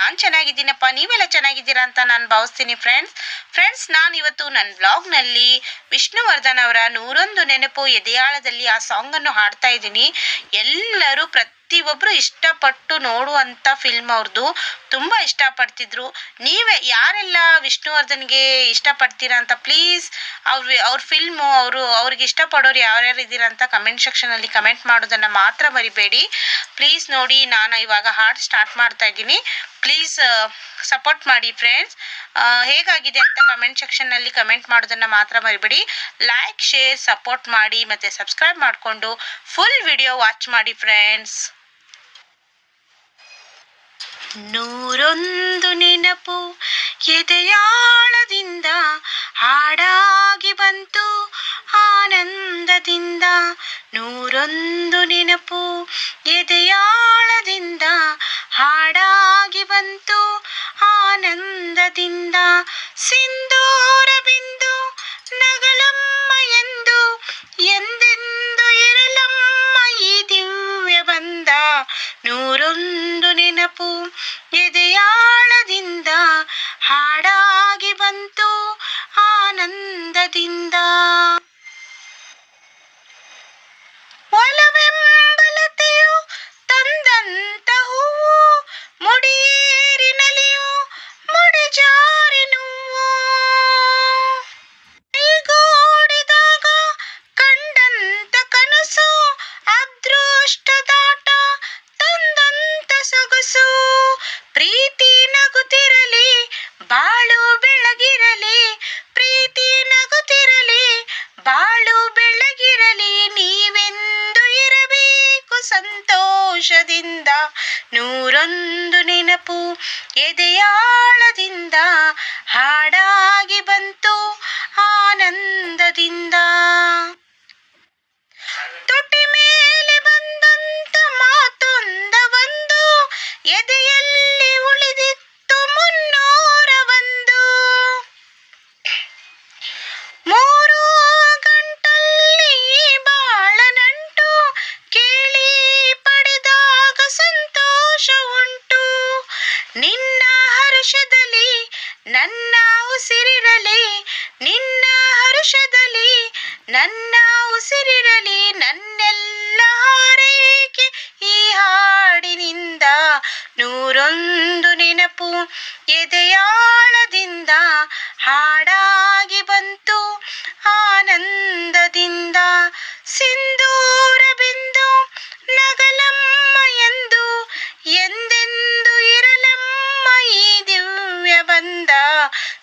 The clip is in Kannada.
ನಾನು ಚೆನ್ನಾಗಿದ್ದೀನಪ್ಪ, ನೀವೆಲ್ಲ ಚೆನ್ನಾಗಿದ್ದೀರಾ ಅಂತ ನಾನು ಭಾವಿಸ್ತೀನಿ ಫ್ರೆಂಡ್ಸ್ ಫ್ರೆಂಡ್ಸ್ ನಾನು ಇವತ್ತು ನನ್ನ ಬ್ಲಾಗ್ನಲ್ಲಿ ವಿಷ್ಣುವರ್ಧನ್ ಅವರ ನೂರೊಂದು ನೆನಪು ಎದೆಯಾಳದಲ್ಲಿ ಆ ಸಾಂಗನ್ನು ಹಾಡ್ತಾ ಇದ್ದೀನಿ. ಎಲ್ಲರೂ ಪ್ರತಿಯೊಬ್ಬರು ಇಷ್ಟಪಟ್ಟು ನೋಡುವಂಥ ಫಿಲ್ಮ್ ಅವ್ರದ್ದು ತುಂಬ ಇಷ್ಟಪಡ್ತಿದ್ರು. ನೀವೇ, ಯಾರೆಲ್ಲ ವಿಷ್ಣುವರ್ಧನ್ಗೆ ಇಷ್ಟಪಡ್ತೀರಾ ಅಂತ ಪ್ಲೀಸ್ ಅವ್ರ ಅವ್ರ ಫಿಲ್ಮು ಅವರು, ಅವ್ರಿಗೆ ಇಷ್ಟಪಡೋರು ಯಾರ್ಯಾರು ಇದ್ದೀರಾ ಅಂತ ಕಮೆಂಟ್ ಸೆಕ್ಷನಲ್ಲಿ ಕಮೆಂಟ್ ಮಾಡೋದನ್ನು ಮಾತ್ರ ಮರಿಬೇಡಿ. ಪ್ಲೀಸ್ ನೋಡಿ, ನಾನು ಇವಾಗ ಹಾಡು ಸ್ಟಾರ್ಟ್ ಮಾಡ್ತಾ ಇದ್ದೀನಿ. ಪ್ಲೀಸ್ ಸಪೋರ್ಟ್ ಮಾಡಿ ಫ್ರೆಂಡ್ಸ್ ಹೇಗಾಗಿದೆ ಅಂತ ಕಮೆಂಟ್ ಸೆಕ್ಷನ್ನಲ್ಲಿ ಕಮೆಂಟ್ ಮಾಡೋದನ್ನು ಮಾತ್ರ ಮರಿಬೇಡಿ. ಲೈಕ್ ಶೇರ್ ಸಪೋರ್ಟ್ ಮಾಡಿ ಮತ್ತು ಸಬ್ಸ್ಕ್ರೈಬ್ ಮಾಡಿಕೊಂಡು ಫುಲ್ ವಿಡಿಯೋ ವಾಚ್ ಮಾಡಿ ಫ್ರೆಂಡ್ಸ್ ನೂರೊಂದು ನೆನಪು ಎದೆಯಾಳದಿಂದ ಹಾಡಾಗಿ ಬಂತು ಆನಂದದಿಂದ. ನೂರೊಂದು ನೆನಪು ಎದೆಯಾಳದಿಂದ ಆನಂದದಿಂದ ಸಿಂಧೂರ ಬಿಂದು ನಗಲಮ್ಮ ಎಂದು, ಎಂದೆಂದು ಇರಲಮ್ಮ ಈ ದಿವ್ಯ ಬಂದ ನೂರೊಂದು ನೆನಪು ಎದೆಯಾಳದಿಂದ ಹಾಡಾಗಿ ಬಂತು ಆನಂದದಿಂದ. ಅದೃಷ್ಟದಾಟ ತಂದಂತ ಸೊಗಸು, ಪ್ರೀತಿ ನಗುತ್ತಿರಲಿ, ಬಾಳು ಬೆಳಗಿರಲಿ, ಪ್ರೀತಿ ನಗುತ್ತಿರಲಿ, ಬಾಳು ಬೆಳಗಿರಲಿ, ನೀವೆಂದು ಇರಬೇಕು ಸಂತೋಷದಿಂದ. ನೂರೊಂದು ನೆನಪು ಎದೆಯಾಳದಿಂದ ಹಾಡಾಗಿ ಬಂತು. ನನ್ನ ಉಸಿರಿರಲಿ ನಿನ್ನ ಹರುಷದಲ್ಲಿ ನನ್ನ ಉಸಿರಿರಲಿ ನನ್ನೆಲ್ಲ ಹಾರೈಕೆ ಈ ಹಾಡಿನಿಂದ? ನೂರೊಂದು ನೆನಪು ಎದೆಯಾಳದಿಂದ ಹಾಡಾಗಿ